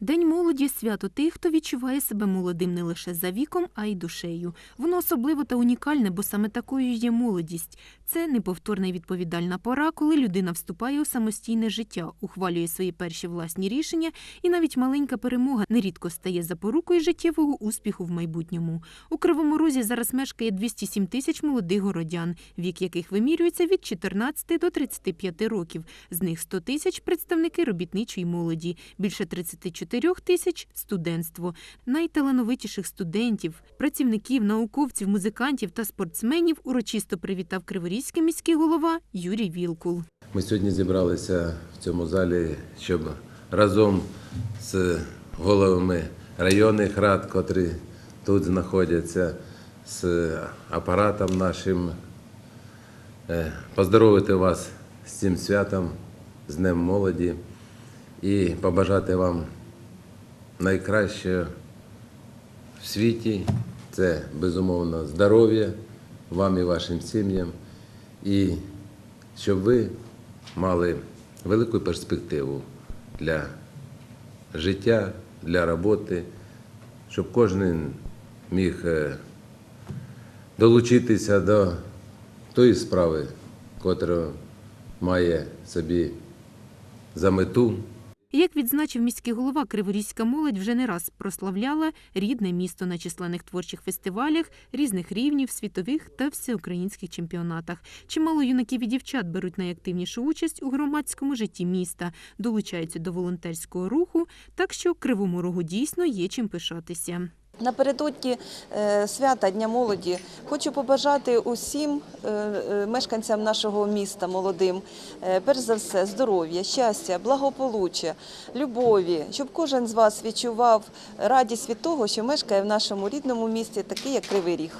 День молоді свято тих, хто відчуває себе молодим не лише за віком, а й душею. Воно особливо та унікальне, бо саме такою є молодість. Це неповторна і відповідальна пора, коли людина вступає у самостійне життя, ухвалює свої перші власні рішення, і навіть маленька перемога нерідко стає запорукою життєвого успіху в майбутньому. У Кривому Розі зараз мешкає 207 тисяч молодих городян, вік яких вимірюється від 14 до 35 років. З них 100 тисяч представники робітничої молоді, більше 34 тисяч студентство. Найталановитіших студентів, працівників, науковців, музикантів та спортсменів урочисто привітав Криворізький міський голова Юрій Вілкул. Ми сьогодні зібралися в цьому залі, щоб разом з головами районних рад, котрі тут знаходяться, з апаратом нашим, е, поздоровити вас з цим святом, з Днем молоді і побажати вам найкраще в світі. Це безумовно здоров'я вам і вашим сім'ям. І щоб ви мали велику перспективу для життя, для роботи, щоб кожен міг е, долучитися до тої справи, котра має собі за мету Як відзначив міський голова, Криворізька молодь вже не раз прославляла рідне місто на численних творчих фестивалях різних рівнів, світових та всеукраїнських чемпіонатах. Чимало юнаків і дівчат беруть найактивнішу участь у громадському житті міста, долучаються до волонтерського руху, так що Кривому Рогу дійсно є чим пишатися. Напередодні е, свята Дня молоді хочу побажати усім е, е, мешканцям нашого міста молодим, перш за все, здоров'я, щастя, благополуччя, любові, щоб кожен з вас відчував радість від того, що мешкає в нашому рідному місті, такий як Кривий Ріг.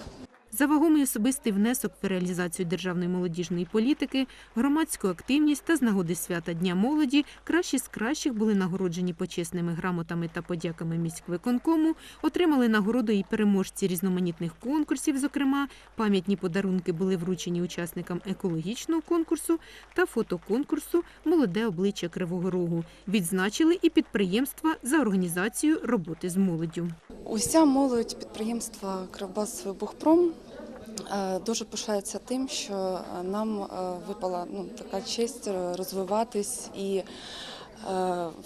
За вагомий особистий внесок в реалізацію державної молодіжної політики, громадську активність та з нагоди свята Дня молоді кращі з кращих були нагороджені почесними грамотами та подяками міськвиконкому, отримали нагороду і переможці різноманітних конкурсів. Зокрема, пам'ятні подарунки були вручені учасникам екологічного конкурсу та фотоконкурсу Молоде обличчя Кривого Рогу. Відзначили і підприємства за організацію роботи з молоддю. Уся молодь підприємства Кривбас-Вибухпром е, дуже пишається тим, що е, нам е, випала ну, така честь е, розвиватись і е,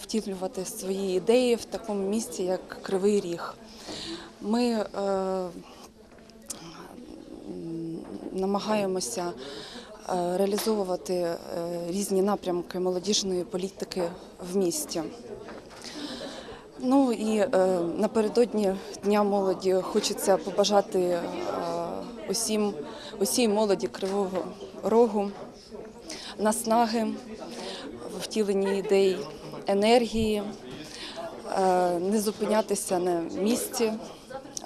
втілювати свої ідеї в такому місці, як Кривий Ріг. Ми е, намагаємося е, реалізовувати е, різні напрямки молодіжної політики в місті. Ну і е, напередодні Дня молоді хочеться побажати е, усім, усій молоді Кривого Рогу наснаги, втілені ідей, енергії, е, не зупинятися на місці,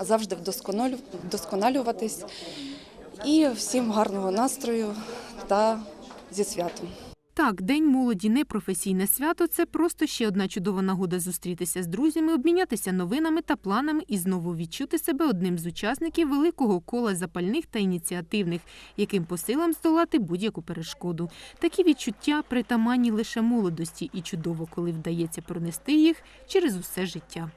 завжди вдосконалю- вдосконалюватись. І всім гарного настрою та зі святом. Так, День молоді не професійне свято. Це просто ще одна чудова нагода зустрітися з друзями, обмінятися новинами та планами і знову відчути себе одним з учасників великого кола запальних та ініціативних, яким по силам здолати будь-яку перешкоду. Такі відчуття притаманні лише молодості, і чудово, коли вдається пронести їх через усе життя.